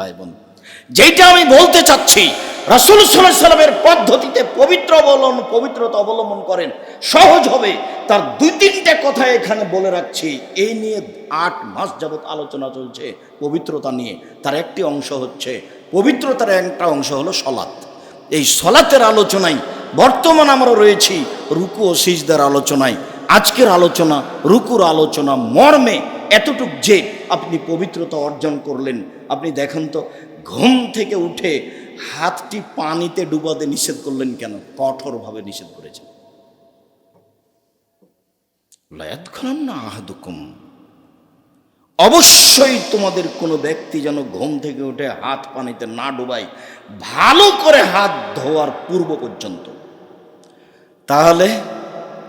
ভাই বোন যেটা আমি বলতে চাচ্ছি, রাসুল সাল্লামের পদ্ধতিতে পবিত্র অবলম্বন পবিত্রতা অবলম্বন করেন, সহজ হবে। তার দুই তিনটে কথা এখানে বলে রাখছি। এই নিয়ে আট মাস যাবৎ আলোচনা চলছে পবিত্রতা নিয়ে। তার একটি অংশ হচ্ছে, পবিত্রতার একটা অংশ হলো সলাৎ। এই সলাতের আলোচনায় বর্তমান আমরা রয়েছি রুকু ও সিজদার আলোচনায়। আজকের আলোচনা, রুকুর আলোচনা মর্মে এতটুক যে আপনি পবিত্রতা অর্জন করলেন আপনি দেখেন তো, ঘুম থেকে উঠে হাতটি পানিতে ডুবাতে নিষেধ করলেন কেন? কঠোরভাবে নিষেধ করেছেন। লয়াতখান না আহাদুকুম। অবশ্যই তোমাদের কোনো ব্যক্তি যেন ঘুম থেকে উঠে হাত পানিতে না ডুবাই ভালো করে হাত ধোয়ার পূর্ব পর্যন্ত। তাহলে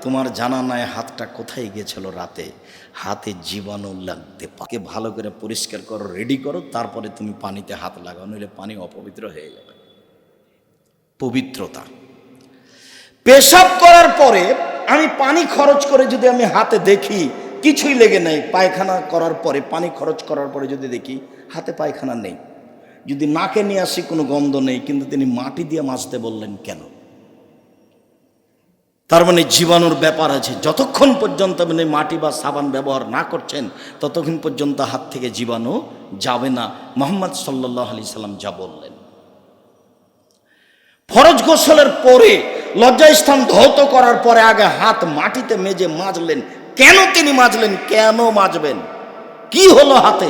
তোমার জানা নাই হাতটা কোথায় গিয়েছিল রাতে? হাতে জীবাণু লাগতে পাকে ভালো করে পরিষ্কার করো রেডি করো, তারপরে তুমি পানিতে হাত লাগাও, নইলে পানি অপবিত্র হয়ে যাবে। পবিত্রতা। পেশাব করার পরে আমি পানি খরচ করে যদি আমি হাতে দেখি, কিছুই লেগে নেই। পায়খানা করার পরে, পানি খরচ করার পরে যদি দেখি, হাতে পায়খানা নেই। যদি নাকে নিয়ে আসি, কোনো গন্ধ নেই, কিন্তু তিনি মাটি দিয়ে মাজতে বললেন, কেন? তার মানে জীবাণুর ব্যাপার আছে। যতক্ষণ পর্যন্ত আপনি মাটি বা সাবান ব্যবহার না করছেন, ততক্ষণ পর্যন্ত হাত থেকে জীবাণু যাবে না। মোহাম্মদ সাল্লাহ আলি সাল্লাম যা বললেন। ফরজ গোসলের পরে লজ্জাস্থান ধৌত করার পরে আগে হাত মাটিতে মেজে মাজলেন। কেন তিনি মাজলেন? কেন মাজবেন? কি হলো হাতে?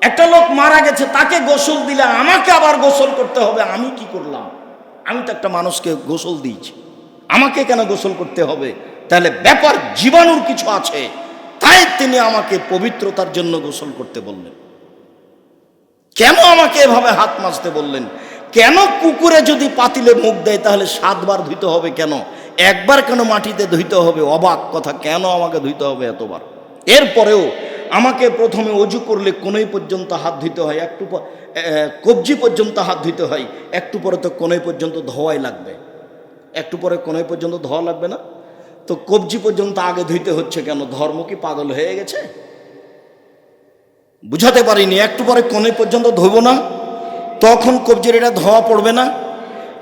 একটা লোক মারা গেছে, তাকে গোসল দিলে আমাকে আবার গোসল করতে হবে, আমি কি করলাম? আমি তো একটা মানুষকে গোসল দিয়েছি। আমাকে কেন গোসল করতে হবে? তাহলে ব্যাপার জীবাণুর কিছু আছে। তাই তিনি আমাকে পবিত্রতার জন্য গোসল করতে বললেন। কেন আমাকে এভাবে হাত মাজতে বললেন? কেন কুকুরে যদি পাতিলে মুখ দেয়, তাহলে সাতবার ধুইতে হবে কেন? একবার কেন মাটিতে ধুইতে হবে? অবাক কথা, কেন আমাকে ধুইতে হবে এতবার? এরপরেও আমাকে প্রথমে অজু করলে কোনোই পর্যন্ত হাত ধুইতে হয়, একটু কবজি পর্যন্ত হাত ধুইতে হয়, একটু পরে তো কোনোই পর্যন্ত ধোয়াই লাগবে। একটু পরে কোনোই পর্যন্ত ধোয়া লাগবে না। তো কবজি পর্যন্ত আগে ধুইতে হচ্ছে কেন? ধর্ম কি পাগল হয়ে গেছে? বুঝাতে পারিনি, একটু পরে কোনে পর্যন্ত ধোবো না, তখন কবজির এটা ধোয়া পড়বে না।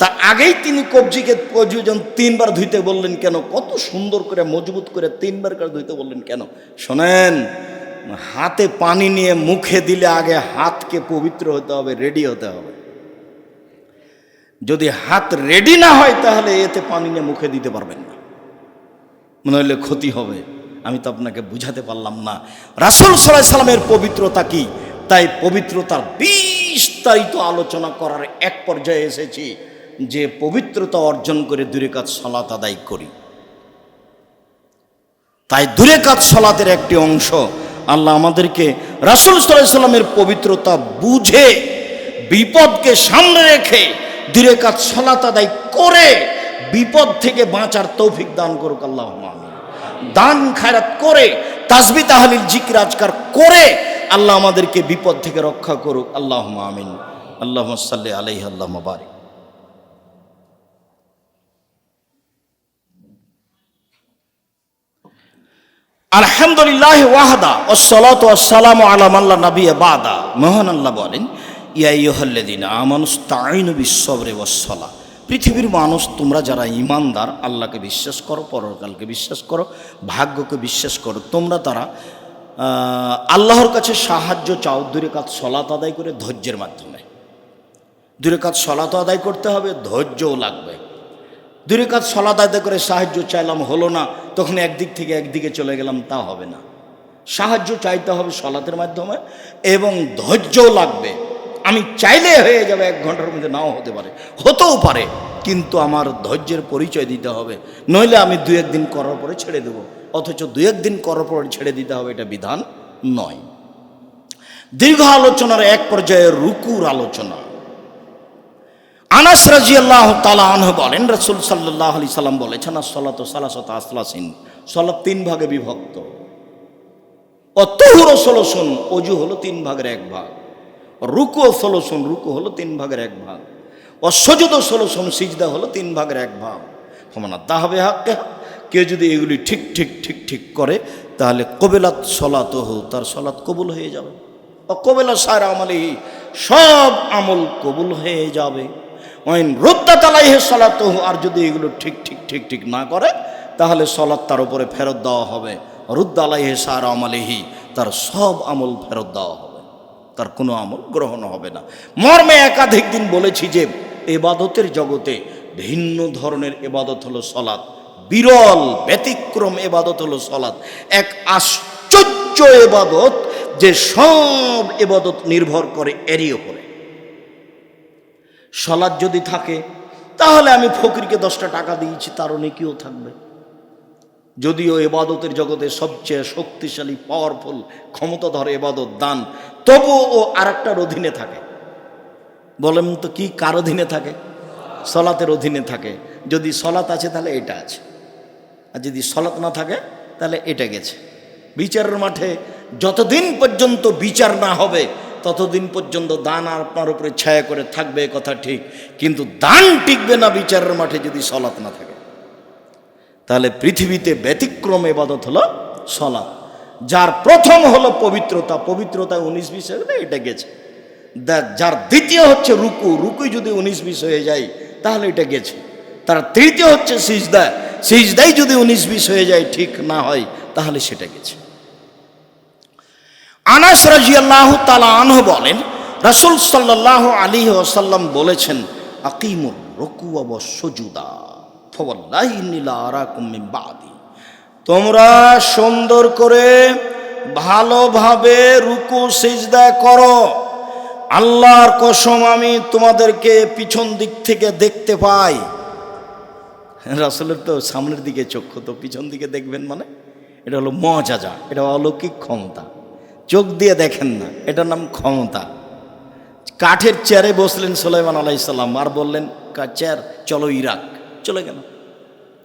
তা আগেই তিনি কবজিকে কবজি যখন তিনবার ধুইতে বললেন কেন? কত সুন্দর করে, মজবুত করে তিনবার করে ধুইতে বললেন কেন? শোনেন, হাতে পানি নিয়ে মুখে দিলে আগে হাতকে পবিত্র হতে হবে, রেডি হতে হবে। যদি হাত রেডি না হয়, তাহলে এতে পানি নিয়ে মুখে দিতে পারবেন না। মনে হলে ক্ষতি হবে। আমি তো আপনাকে বুঝাতে পারলাম না। রাসুল সাল্লাহ সাল্লামের পবিত্রতা কি? তাই পবিত্রতার বিস্তারিত আলোচনা করার এক পর্যায়ে এসেছি যে পবিত্রতা অর্জন করে দূরে কাজ সলাত আদায় করি। তাই দূরে কাজ সলাতের একটি অংশ আল্লাহ আমাদেরকে রাসুল সাল্লাহ সাল্লামের পবিত্রতা বুঝে বিপদকে সামনে রেখে দূরে কাজ সলাত আদায় করে বিপদ থেকে বাঁচার তৌফিক দান করুক আল্লাহ দান খায়রাত করে, তাসবি তাহলিল জিকির আজকার করে আল্লাহ আমাদেরকে বিপদ থেকে রক্ষা করুক আল্লাহ আমিন। আল্লাহ সাল্লি আলাইহি আল্লাহ বারিক আলহামদুলিল্লাহ ওয়াহাদা ওসলাত ওয়াসালাম আলাম আল্লাহ নবী বাদা। মোহন আল্লাহ বলেন ইয়াইহল্লেদিন আমানুস তাইন বিশ্বরে ওয়াসলা পৃথিবীর মানুষ, তোমরা যারা ইমানদার আল্লাহকে বিশ্বাস করো, পরকালকে বিশ্বাস করো, ভাগ্যকে বিশ্বাস করো, তোমরা তারা আল্লাহর কাছে সাহায্য চাও দূরে কাজ সলাত আদায় করে ধৈর্যের মাধ্যমে। দূরে কাজ সলাত আদায় করতে হবে, ধৈর্যও লাগবে। দূরে কাজ সলাত আদায় করে সাহায্য চাইলাম, হলো না, তখন একদিক থেকে একদিকে চলে গেলাম, তা হবে না। সাহায্য চাইতে হবে সলাতের মাধ্যমে, এবং ধৈর্যও লাগবে। আমি চাইলে হয়ে যাবে এক ঘণ্টার মধ্যে, নাও হতে পারে। হতেও পারে, কিন্তু আমার ধৈর্যের পরিচয় দিতে হবে। নইলে আমি দু একদিন করার পরে ছেড়ে দেবো। অথচ দু একদিন করার পরে ছেড়ে দিতে হবে এটা বিধান নয়। দীর্ঘ আলোচনার এক পর্যায়ে রুকুর আলোচনা। আনাস রাজি আল্লাহ তালা আনহ বলেন, রসুল সাল্লাহ আলি সাল্লাম বলেছেন আসলাত সালাসত আসলাসিন সলাত তিন ভাগে বিভক্ত। অতহুর ষোলোশন অজু হলো তিন ভাগের এক ভাগ। রুকু ষোলোশন রুকু হলো তিন ভাগের এক ভাগ। অসজুদ ষোলোশন সিজদা হলো তিন ভাগের এক ভাগ। সমানা তাহবে হাক্কে। কেউ যদি এগুলি ঠিক ঠিক ঠিক ঠিক করে, তাহলে কবেলাত সলাত তার সলাৎ কবুল হয়ে যাবে। ও কবেলা সার আমলিহি সব আমল কবুল হয়ে যাবে। ওয়াইন রুদ্দা তালাই হে সলাত আর যদি এগুলো ঠিক ঠিক ঠিক ঠিক না করে, তাহলে সলাৎ তার উপরে ফেরত দেওয়া হবে। রুদ্দা আলাই হে সার আমলিহি, তার সব আমল ফেরত দেওয়া হবে। তার কোনো আমল গ্রহণ হবে না। মর্মে একাধিক দিন বলেছি যে, এবাদতের জগতে ভিন্ন ধরনের এবাদত হলো সলাৎ। বিরল, ব্যতিক্রম এবাদত হলো সলাৎ। এক আশ্চর্য এবাদত যে সব এবাদত নির্ভর করে এরই ওপরে। সলাৎ যদি থাকে, তাহলে আমি ফকিরকে দশটা টাকা দিয়েছি, তারও নেকিও থাকবে। যদিও এবাদতের জগতে সবচেয়ে শক্তিশালী পাওয়ারফুল ক্ষমতাধর এবাদত দান, তবুও ও আরেকটার অধীনে থাকে। বলেন তো কি কার অধীনে থাকে? সলাতের অধীনে থাকে। যদি সলাত আছে তাহলে এটা আছে। আর যদি সলাত না থাকে তাহলে এটা গেছে। বিচারের মাঠে যতদিন পর্যন্ত বিচার না হবে, ততদিন পর্যন্ত দান আপনার উপরে ছায়া করে থাকবে কথা ঠিক। কিন্তু দান টিকবে না বিচারের মাঠে যদি সলাত না থাকে। তাহলে পৃথিবীতে ব্যতিক্রম এবাদত হলো সলাৎ। যার প্রথম হলো পবিত্রতা পবিত্রতা উনিশ বিশ হয়ে এটা গেছে। যার দ্বিতীয় হচ্ছে রুকু, রুকুই যদি উনিশ বিশ হয়ে যায়, তাহলে এটা গেছে। তার তৃতীয় হচ্ছে সিজদা, সিজদাই যদি উনিশ বিশ হয়ে যায়, ঠিক না হয়, তাহলে সেটা গেছে। আনাস রাজিয়াল্লাহ তালা আনহ বলেন, রাসুল সাল্লাহ আলী ওসাল্লাম বলেছেন, আকিমুর রকু অবসজুদা তোমরা সুন্দর করে ভালোভাবে রুকু, সিজদা করো। আল্লাহর কসম আমি তোমাদেরকে পিছন দিক থেকে দেখতে পাই। রাসুলের তো সামনের দিকে চক্ষু তো পিছন দিকে দেখবেন মানে? এটা হলো মজাজা, এটা অলৌকিক ক্ষমতা। চোখ দিয়ে দেখেন না, এটার নাম ক্ষমতা। কাঠের চেয়ারে বসলেন সোলাইমান আলাইসাল্লাম আর বললেন, "কা- চেয়ার, চলো ইরাক। চলে গেল।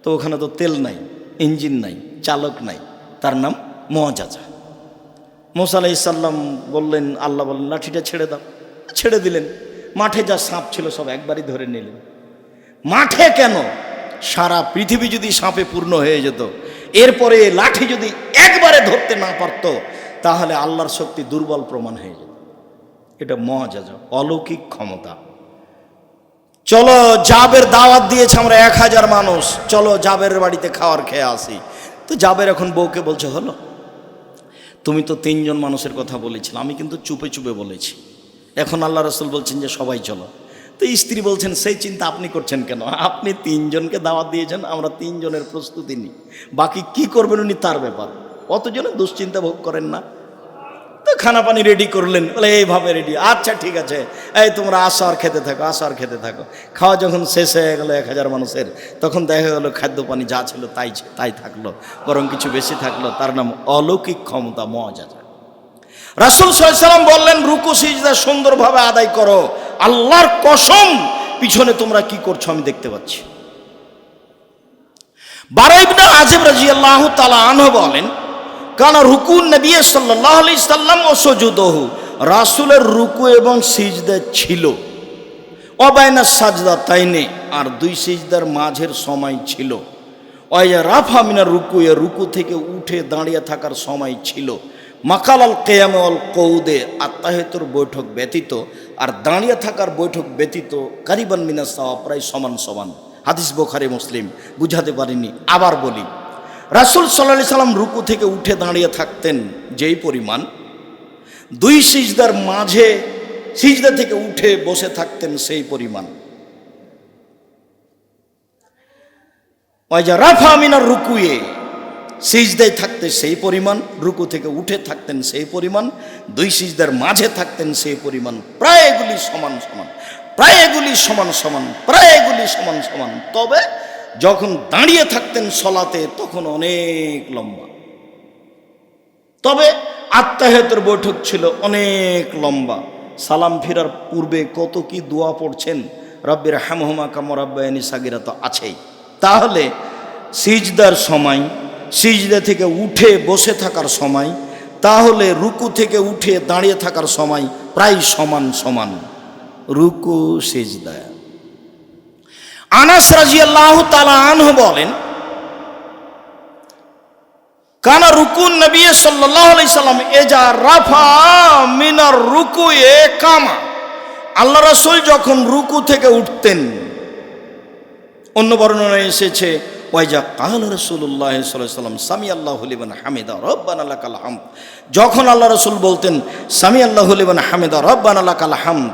তো ওখানে তো তেল নাই, ইঞ্জিন নাই, চালক নাই, তার নাম মজাজা মোসা আলাইসাল্লাম বললেন, আল্লাহ বললেন, লাঠিটা ছেড়ে দাও। ছেড়ে দিলেন। মাঠে যা সাপ ছিল সব একবারই ধরে নিলেন। মাঠে কেন? সারা পৃথিবী যদি সাপে পূর্ণ হয়ে যেত, এরপরে লাঠি যদি একবারে ধরতে না পারত, তাহলে আল্লাহর শক্তি দুর্বল প্রমাণ হয়ে যেত। এটা মহাজাজ, অলৌকিক ক্ষমতা। চলো জাবের দাওয়াত দিয়েছে আমরা এক হাজার মানুষ। চলো জাবের বাড়িতে খাওয়ার খেয়ে আসি। তো জাবের এখন বউকে বলছে, হলো, তুমি তো তিনজন মানুষের কথা বলেছিলে, আমি কিন্তু চুপে চুপে বলেছি। এখন আল্লাহ রসুল বলছেন যে সবাই চলো। তো স্ত্রী বলছেন, সেই চিন্তা আপনি করছেন কেন? আপনি তিনজনকে দাওয়াত দিয়েছেন, আমরা তিনজনের প্রস্তুতি নিই। বাকি কি করবেন উনি তার ব্যাপার। অতজনে দুশ্চিন্তা ভোগ করেন না। তো খানা পানি রেডি করলেন। বলে, এইভাবে রেডি আচ্ছা ঠিক আছে। এই তোমরা আসো আর খেতে থাকো আসো আর খেতে থাকো। খাওয়া যখন শেষ হয়ে গেলো এক হাজার মানুষের, তখন দেখা গেলো খাদ্য পানি যা ছিল তাই তাই থাকল, বরং কিছু বেশি থাকল, তার নাম অলৌকিক ক্ষমতা মজা রাসুল সাল্লাম বললেন, রুকু, সিজদা সুন্দরভাবে আদায় করো। আল্লাহর কসম, পিছনে তোমরা কি করছ আমি দেখতে পাচ্ছি। বারাইবনা আজিব রাজি আল্লাহ তালা আনহ বলেন কারণ রুকু নবী সাল্লাহ আলি সাল্লাম ও সজুদহু। রাসুলের রুকু এবং সিজদা ছিল। অবায়না সাজদা তাই তাইনে আর দুই সিজদার মাঝের সময় ছিল। অয়া রাফা মিনার রুকু, এ রুকু থেকে উঠে দাঁড়িয়ে থাকার সময় ছিল। মাকাল আল কেয়াম আল কৌদে, আত্মাহেতুর বৈঠক ব্যতীত, আর দাঁড়িয়ে থাকার বৈঠক ব্যতীত কারিবান মিনা সাওয়া প্রায় সমান সমান। হাদিস বোখারে, মুসলিম, বুঝাতে পারিনি, আবার বলি। রাসুল সাল্লাহ সাল্লাম রুকু থেকে উঠে দাঁড়িয়ে থাকতেন যেই পরিমাণ। দুই সিজদার মাঝে সিজদা থেকে উঠে বসে থাকতেন সেই পরিমাণ। রাফা মিনার রুকুয়ে সিজদায় থাকতে সেই পরিমাণ, রুকু থেকে উঠে থাকতেন সেই পরিমাণ, দুই সিজদার মাঝে থাকতেন সেই পরিমাণ প্রায় এগুলি সমান সমান প্রায় এগুলি সমান সমান প্রায় এগুলি সমান সমান। তবে যখন দাঁড়িয়ে থাকতেন সলাতে, তখন অনেক লম্বা। তবে আত্মাহেতের বৈঠক ছিল অনেক লম্বা। সালাম ফিরার পূর্বে কত কি দোয়া পড়ছেন? রব্বির হ্যামহমা কামরাব্বায়নি সাগিরা তো আছেই। তাহলে সিজদার সময়, সিজদা থেকে উঠে বসে থাকার সময়, তাহলে রুকু থেকে উঠে দাঁড়িয়ে থাকার সময় প্রায় সমান সমান। রুকু, সিজদা। আনাস রাজিয়াল্লাহ তালা আনহ বলেন, কানা রুকুন নবী আলাইহি সাল্লাম এজা রাফা মিনার রুকু এ কামা। আল্লাহ রসুল যখন রুকু থেকে উঠতেন, অন্য বর্ণনা এসেছে, ওয়াইজা কাল রসুল্লাহ সাল্লাম সামি আল্লাহ লিবান হামিদা রব্বান আল্লাহ কাল হামদ। যখন আল্লাহ রসুল বলতেন সামি আল্লাহ লিবান হামিদা রব্বান আল্লাহ কাল হামদ।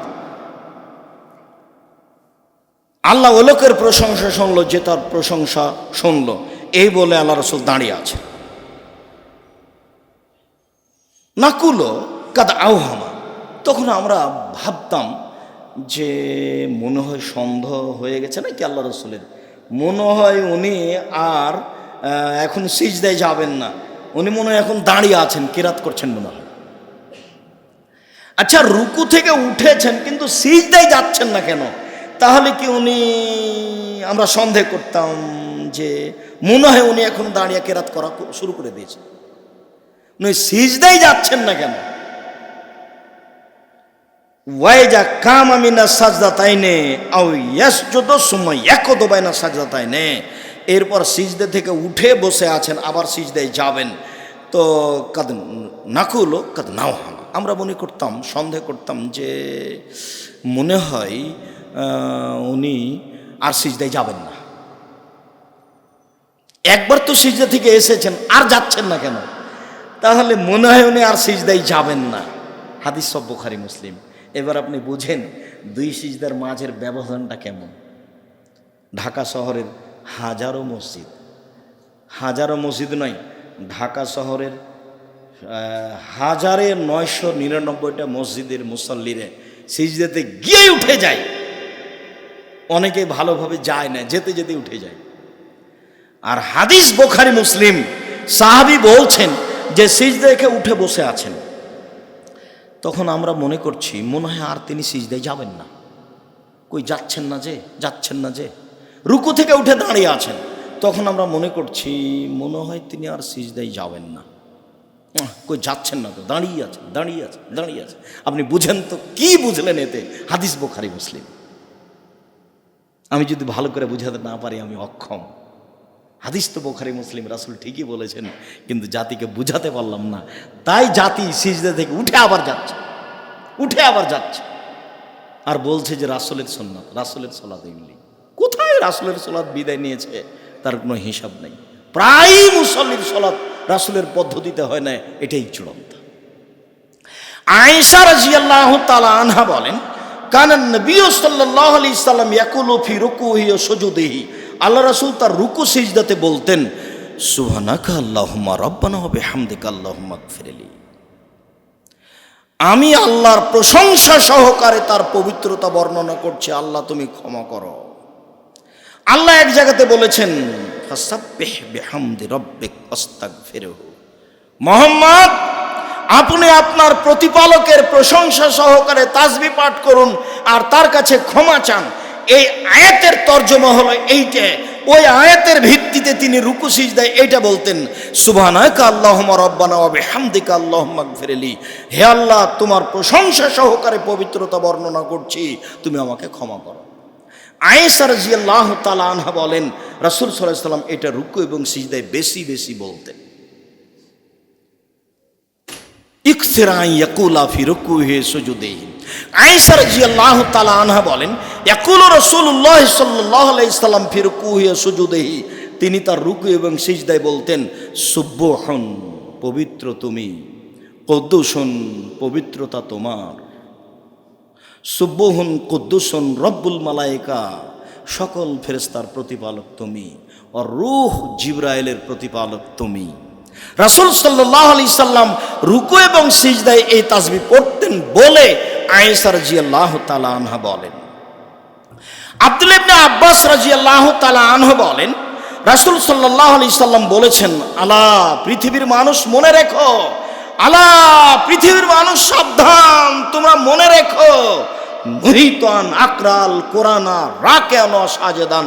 আল্লাহ ও লোকের প্রশংসা শুনলো, যে তার প্রশংসা শুনলো। এই বলে আল্লাহ রসুল দাঁড়িয়ে আছে নাকুলো কাদা আওহামা। তখন আমরা ভাবতাম যে মনে হয় সন্দেহ হয়ে গেছে নাকি আল্লাহ রসুলের। মনে হয় উনি আর এখন সিজদায় যাবেন না। উনি মনে হয় এখন দাঁড়িয়ে আছেন, কিরাত করছেন মনে হয়। আচ্ছা রুকু থেকে উঠেছেন, কিন্তু সিজদায় যাচ্ছেন না কেন? তাহলে কি উনি, আমরা সন্দেহ করতাম যে মনে হয় উনি এখন দাঁড়িয়ে কেরাত করা শুরু করে দিয়েছেন। উনি সিজদায় যাচ্ছেন না কেন? ওয়াইজা কাম আমিনা সাজদা তাইনে আও ইয়াসজুদ সুম্মা ইয়াকুদু বাইনা সাজদা তাইনে এরপর সিজদে থেকে উঠে বসে আছেন, আবার সিজদায় যাবেন। তো কাদ নাকুলো, কাদ নাও আমরা মনে করতাম, সন্দেহ করতাম যে মনে হয় উনি আর সিজদায় যাবেন না। একবার তো সিজদা থেকে এসেছেন, আর যাচ্ছেন না কেন? তাহলে মনে হয় উনি আর সিজদায় যাবেন না। হাদিস সব বুখারি, মুসলিম। এবার আপনি বুঝেন দুই সিজদার মাঝের ব্যবধানটা কেমন? ঢাকা শহরের হাজারো মসজিদ। হাজারো মসজিদ নয়, ঢাকা শহরের হাজারে নয়শো নিরানব্বইটা মসজিদের মুসল্লিরে সিজদাতে গিয়ে উঠে যায়। অনেকে ভালোভাবে যায় না, যেতে যেতে উঠে যায়। আর হাদিস বোখারি মুসলিম, সাহাবি বলছেন যে সিজদাকে উঠে বসে আছেন। তখন আমরা মনে করছি, মনে হয় আর তিনি সিজদায় যাবেন না। কই যাচ্ছেন না যে, যাচ্ছেন না যে। রুকু থেকে উঠে দাঁড়িয়ে আছেন। তখন আমরা মনে করছি, মনে হয় তিনি আর সিজদায় যাবেন না। কই যাচ্ছেন না তো, দাঁড়িয়ে আছেন দাঁড়িয়ে আছেন দাঁড়িয়ে আছেন। আপনি বুঝেন তো, কি বুঝলেন এতে? হাদিস বোখারি মুসলিম। আমি যদি ভালো করে বুঝাতে না পারি, আমি অক্ষম। হাদিস তো বোখারি, মুসলিম রাসুল ঠিকই বলেছেন, কিন্তু জাতিকে বুঝাতে পারলাম না। তাই জাতি সিজদা থেকে উঠে আবার যাচ্ছে। উঠে আবার যাচ্ছে। আর বলছে যে রাসুলের সন্ন্যত রাসুলের সলাদ এগুলি কোথায় রাসুলের সলাদ বিদায় নিয়েছে? তার কোনো হিসাব নেই। প্রায় মুসল্লির সলাদ রাসুলের পদ্ধতিতে হয় না, এটাই চূড়ান্ত। আয়েশা রাজিয়াল্লাহ তালা আনহা বলেন কানান নবী সাল্লাল্লাহু আলাইহি সাল্লাম ইয়াকুলু ফি রুকুহি ওয়া সুজুদিহি। আল্লাহ রাসূল তার রুকু সিজদাতে বলতেন, সুবহানাকা আল্লাহুম্মা রাব্বানা ওয়া বিহামদিকা আল্লাহুম্মা গফিরলি আমি আল্লাহর প্রশংসা সহকারে তার পবিত্রতা বর্ণনা করছি, আল্লাহ তুমি ক্ষমা করো। আল্লাহ এক জায়গাতে বলেছেন, ফাসাব্বিহ বিহামদি রাব্বিক আস্তাগফিরহু মোহাম্মদ আপনি আপনার প্রতিপালকের প্রশংসা সহকারে তাজবি পাঠ করুন আর তার কাছে ক্ষমা চান। এই আয়াতের তর্জমা হলো এইটা। ওই আয়াতের ভিত্তিতে তিনি রুকু সিজদায় এইটা বলতেন, সুবহানাকা আল্লাহুম্মা রাব্বানা ওয়া বিহামদিকা আল্লাহুম্মা গফিরলি হে আল্লাহ, তোমার প্রশংসা সহকারে পবিত্রতা বর্ণনা করছি, তুমি আমাকে ক্ষমা করো। আয়েশা রাজিয়াল্লাহু তাআলা আনহা বলেন, রাসূল সাল্লাল্লাহু আলাইহি সাল্লাম এটা রুকু এবং সিজদায় বেশি বেশি বলতেন। ইকসিরাই ইয়াকুলা ফি রুকুহি সুজুদিহি। আয়েশা রাদিয়াল্লাহু তাআলা আনহা বলেন, ইয়াকুলু রাসূলুল্লাহ সাল্লাল্লাহু আলাইহি সাল্লাম ফি রুকুহি ওয়া সুজুদিহি। তিনি তার রুকু এবং সিজদায় বলতেন, সুবহুন, পবিত্র তুমি, কদ্দুসুন, পবিত্রতা তোমার। সুব্বহুন কুদ্দুসুন, রব্বুল মালাইকা সকল ফেরেস্তার প্রতিপালক তুমি ও রূহ জিব্রাইলের প্রতিপালক তুমি। রাসূল সাল্লাল্লাহু আলাইহি সাল্লাম রুকু এবং সিজদায় এই তাসবিহ পড়তেন বলে আয়েশা রাদিয়াল্লাহু তাআলা আনহা বলেন। আব্দুল ইবনে আব্বাস রাদিয়াল্লাহু তাআলা আনহু বলেন, রাসূল সাল্লাল্লাহু আলাইহি সাল্লাম বলেছেন, আলা, পৃথিবীর মানুষ মনে রেখো, আলা, পৃথিবীর মানুষ সাবধান, তোমরা মনে রেখো, মহিতান, আকরাল, কোরআনা রাকেন সাজেদান,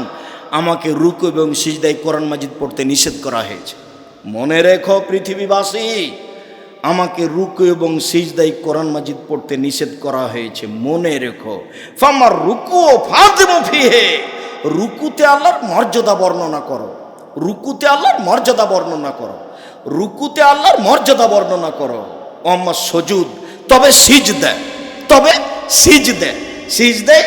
আমাকে রুকু এবং সিজদাই কোরআন মাজিদ পড়তে নিষেধ করা হয়েছে। মনে রেখো পৃথিবীবাসী, আমাকে রুকু এবং সিজদাই কোরআন মাজিদ পড়তে নিষেধ করা হয়েছে, মনে রেখো। ফামার রুকু ও ফাতেমু ফিহে, রুকুতে আল্লাহর মর্যাদা বর্ণনা করো। রুকুতে আল্লাহর মর্যাদা বর্ণনা করো। রুকুতে আল্লাহর মর্যাদা বর্ণনা করো। অম্মা সজুদ, তবে সিজ দেয় তবে সিজ দেয় সিজ দেয়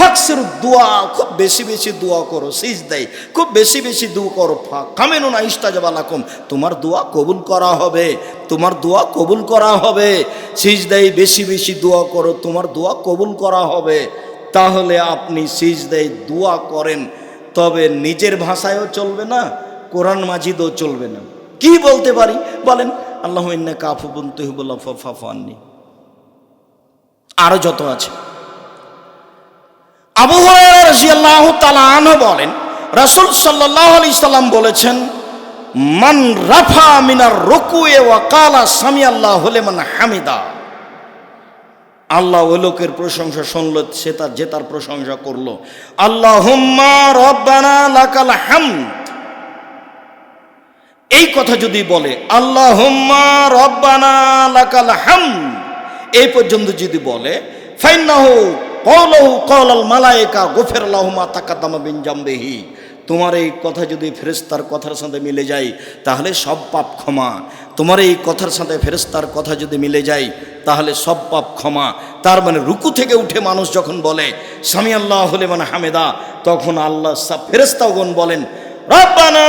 ফাকসের দোয়া, খুব বেশি বেশি দোয়া করো সিজ দেয় খুব বেশি বেশি দোয়া করো কামেনো না ইস্তাজাবালাকুম তোমার দোয়া কবুল করা হবে, তোমার দোয়া কবুল করা হবে সিজ দেয় বেশি বেশি দোয়া করো, তোমার দোয়া কবুল করা হবে। তাহলে আপনি সিজ দেয় দোয়া করেন, তবে নিজের ভাষায়ও চলবে না, কোরআন মাজিদও চলবে না। কি বলতে পারি? বলেন, আল্লাহ ইন্না কাফু বলতে হবুল্লাহ ফাফানি আরও যত আছে। আবু রাজিয়াল্লাহ তালান বলেন, রাসুল সাল্লাহ আলি সাল্লাম বলেছেন, মান রাফা মিনার রকুয়ে ওয়াকালা সামি আল্লাহ হলে মান হামিদা। আল্লাহ ওই লোকের প্রশংসা শুনল, সে তার, যে তার প্রশংসা করল। আল্লাহ রব্বানা লাকাল হামদ। এই কথা যদি বলে আল্লাহ রব্বানা লাকাল হামদ। এই পর্যন্ত যদি বলে, ফাইন্নাহু কলহু কলাল মালায়েকা গোফের লাহুমা তাকাদ্দামা বিন জাম্বেহি তোমার এই কথা যদি ফেরেস্তার কথার সাথে মিলে যায়, তাহলে সব পাপ ক্ষমা। তোমার এই কথার সাথে ফেরেস্তার কথা যদি মিলে যায়, তাহলে সব পাপ ক্ষমা। তার মানে রুকু থেকে উঠে মানুষ যখন বলে, স্বামী আল্লাহ হলে মানে হামেদা তখন আল্লাহ ফেরেস্তাগণ বলেন, রব্বানা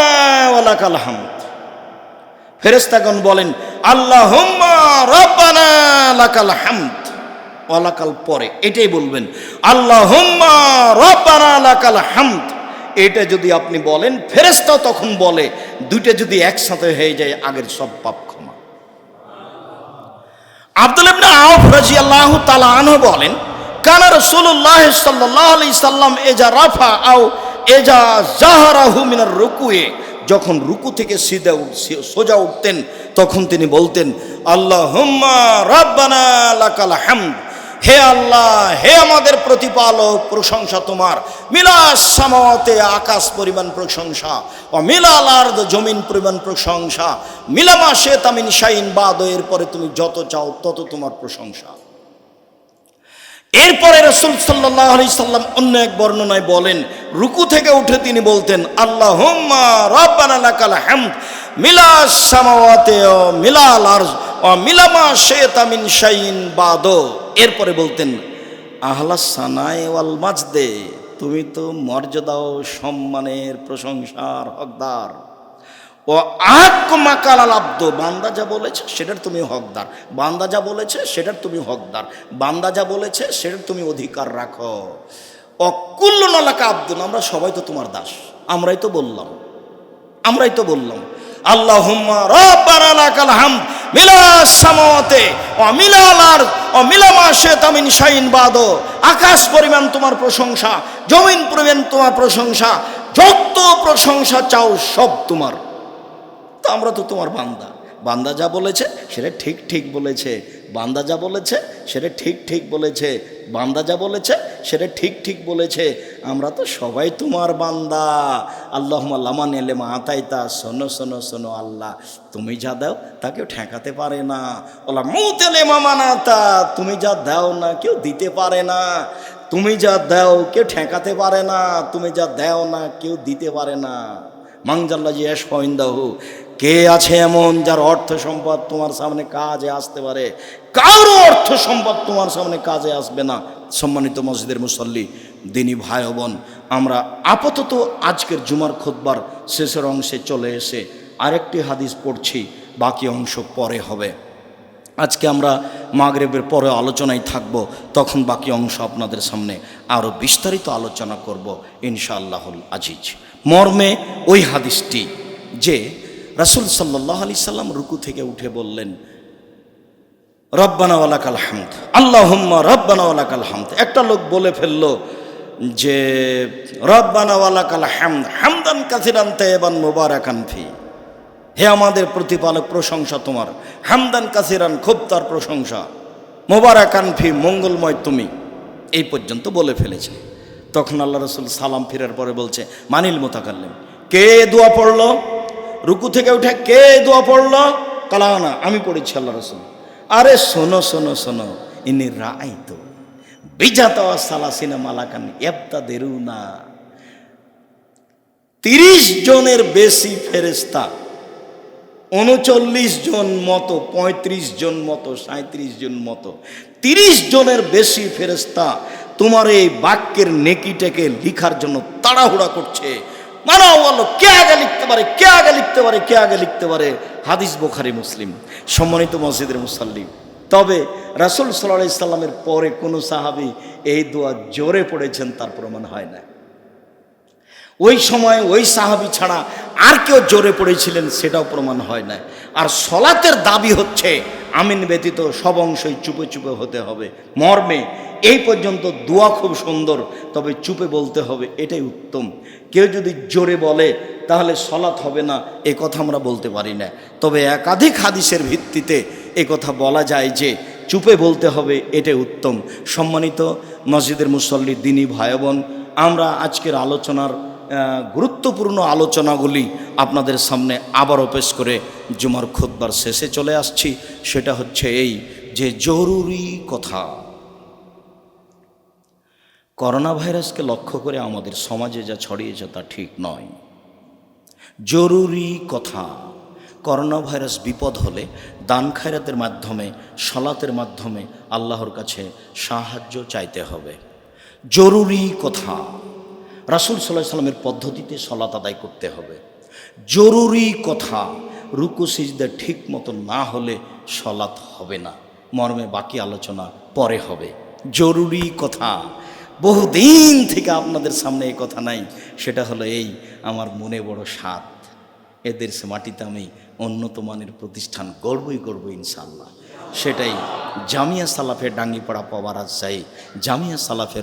ওয়ালাকাল হামদ ফেরেস্তাগণ বলেন আল্লাহ রব্বানা লাকাল হামদ ওয়ালাকাল পরে, এটাই বলবেন আল্লাহ রব্বানা লাকাল হামদ। এটা যদি আপনি বলেন ফেরেস্তা তখন বলে, দুইটা যদি একসাথে হয়ে যায়, আগের সব পাপ ক্ষমা। আব্দুল ইবনে আউফ রাদিয়াল্লাহু তাআলা আনহু বলেন, কানা রাসূলুল্লাহ সাল্লাল্লাহু আলাইহি সাল্লাম এজা রাফা আও এজা জাহারাহু মিনার রুকুয়ে। যখন রুকু থেকে সিধা সোজা উঠতেন, তখন তিনি বলতেন আল্লাহ রাব্বানা লাকাল হামদ। হে আল্লাহ, হে আমাদের প্রতিপালক, প্রশংসা তোমার। মিলাস সামাতে আকাশ পরিমাণ প্রশংসা, ও মিলাল আর জমিন পরিমাণ প্রশংসা। মিলামা সে তামিন শাইন বাদ, এরপরে তুমি যত চাও তত তোমার প্রশংসা। এরপরে রসুল সাল্লাহ আলি সাল্লাম অন্য এক বর্ণনায় বলেন, রুকু থেকে উঠে তিনি বলতেন আল্লাহ রব্বানা লাকাল হামদ। মিলা সামাওয়াতে মিলাল আর ও মিলামা শেতামিন শাইন বাদ। এরপরে বলতেন, আহলা সানায় ওয়াল মাজদে, তুমি তো মর্যাদা ও সম্মানের প্রশংসার হকদার। ও আহমাকাল আব্দ, বান্দা যা বলেছে সেটার তুমি হকদার। বান্দা যা বলেছে সেটার তুমি হকদার। বান্দা যা বলেছে সেটার তুমি অধিকার রাখো। অকুল্ল নালাকা আব্দুল আমরা সবাই তো তোমার দাস। আমরাই তো বললাম। আমরাই তো বললাম আল্লাহ রব্বানাকাল হাম মিলাস সামাওয়াতে ও মিলালার ও আকাশ পরিমাণ তোমার প্রশংসা, জমিন পরিমাণ তোমার প্রশংসা, যত প্রশংসা চাও সব তোমার। তো আমরা তো তোমার বান্দা। বান্দা যা বলেছে, সেটা ঠিক ঠিক বলেছে। বান্দা যা বলেছে, সেটা ঠিক ঠিক বলেছে। বান্দা যা বলেছে, সেটা ঠিক ঠিক বলেছে। আমরা তো সবাই তোমার বান্দা। আল্লাহ লামান এলে মা আতাইতা, শোনো শোনো শোনো আল্লাহ। তুমি যা দাও, তা কেউ ঠেকাতে পারে না। ওলা মুতেলে মামানাতা তুমি যা দাও না, কেউ দিতে পারে না। তুমি যা দাও, কেউ ঠেকাতে পারে না। তুমি যা দাও না, কেউ দিতে পারে না। মাংজাল্লা জি এস পয়েন্দাহু কে আছে এমন যার অর্থ সম্পদ তোমার সামনে কাজে আসতে পারে? কারও অর্থ সম্পদ তোমার সামনে কাজে আসবে না। সম্মানিত মসজিদের মুসল্লি, দিনী ভাই বোন, আমরা আপাতত আজকের জুমার খোদবার শেষের অংশে চলে এসে আরেকটি হাদিস পড়ছি, বাকি অংশ পরে হবে। আজকে আমরা মাগরেবের পরে আলোচনায় থাকব, তখন বাকি অংশ আপনাদের সামনে আরও বিস্তারিত আলোচনা করব, ইনশাআল্লাহুল আজিজ। মর্মে ওই হাদিসটি যে রাসুল সাল্লাহ আলি সাল্লাম রুকু থেকে উঠে বললেন রব্বানাওয়ালাকাল হামদ। আল্লাহ রব্বানাওয়ালাকাল হামদ। একটা লোক বলে ফেলল যে রব্বানাওয়ালাকাল হামদ, হামদান কাসিরান তেবান মুবারাকান ফি। হে আমাদের প্রতিপালক, প্রশংসা তোমার। হামদান কাসিরান, খুব তার প্রশংসা। মোবারাকান ফি, মঙ্গলময় তুমি। এই পর্যন্ত বলে ফেলেছে। তখন আল্লাহ রসুল সালাম ফিরার পরে বলছে, মানিল মোতাকাল্লেম। কে দোয়া পড়ল? রুকু থেকে উঠে কে দোয়া পড়ল? কালানা, আমি পড়েছি আল্লাহ রসুল। আরে শোনো শোনো শোনো, ইনি রায় তো। বিজাত সালাসিনা মালাকান এবতা দেরু না তিরিশ জনের বেশি ফেরেস্তা উনচল্লিশ জন মতো, পঁয়ত্রিশ জন মতো সাঁত্রিশ জন মতো। তিরিশ জনের বেশি ফেরেস্তা তোমার এই বাক্যের নেকিটাকে লিখার জন্য তাড়াহুড়া করছে। মানাও বলো কে আগে লিখতে পারে, কে আগে লিখতে পারে, কে আগে লিখতে পারে? হাদিস বোখারি, মুসলিম। সম্মানিত মসজিদের মুসাল্লিম তবে রাসুল সাল্লাহ সাল্লামের পরে কোনো সাহাবি এই দোয়া জোরে পড়েছেন, তার প্রমাণ হয় না। ওই সময় ওই সাহাবি ছাড়া আর কেউ জোরে পড়েছিলেন, সেটাও প্রমাণ হয় না। আর সলাতের দাবি হচ্ছে, আমিন ব্যতীত সব অংশই চুপে চুপে হতে হবে। মর্মে এই পর্যন্ত দোয়া খুব সুন্দর, তবে চুপে বলতে হবে, এটাই উত্তম। কেউ যদি জোরে বলে, তাহলে সলাৎ হবে না, এ কথা আমরা বলতে পারি না। তবে একাধিক হাদিসের ভিত্তিতে এ কথা বলা যায় যে, চুপে বলতে হবে, এটাই উত্তম। সম্মানিত মসজিদের মুসল্লি, দিনী ভাই বোন, আমরা আজকের আলোচনার গুরুত্বপূর্ণ আলোচনাগুলি আপনাদের সামনে আবারও পেশ করে জুমার খুদ্বার শেষে চলে আসছি। সেটা হচ্ছে এই যে জরুরি কথা। করোনা ভাইরাসকে লক্ষ্য করে আমাদের সমাজে যা ছড়িয়েছে তা ঠিক নয়। জরুরি কথা করোনা ভাইরাস বিপদ হলে দান খায়রাতের মাধ্যমে, সলাতের মাধ্যমে আল্লাহর কাছে সাহায্য চাইতে হবে। জরুরি কথা, রাসুল সাল্লাহ সাল্লামের পদ্ধতিতে সলাত আদায় করতে হবে। জরুরি কথা, রুকু, সিজদা ঠিক মতো না হলে সলাত হবে না। মর্মে বাকি আলোচনা পরে হবে। জরুরি কথা বহুদিন থেকে আপনাদের সামনে এই কথা নাই, সেটা হলো এই, আমার মনে বড় স্বাদ। এদের মাটিতে আমি উন্নত মানের প্রতিষ্ঠান গর্বই গর্ব ইনশাল্লাহ সেটাই জামিয়া সালাফের ডাঙ্গিপাড়া পাওয়ার চাই জামিয়া সালাফের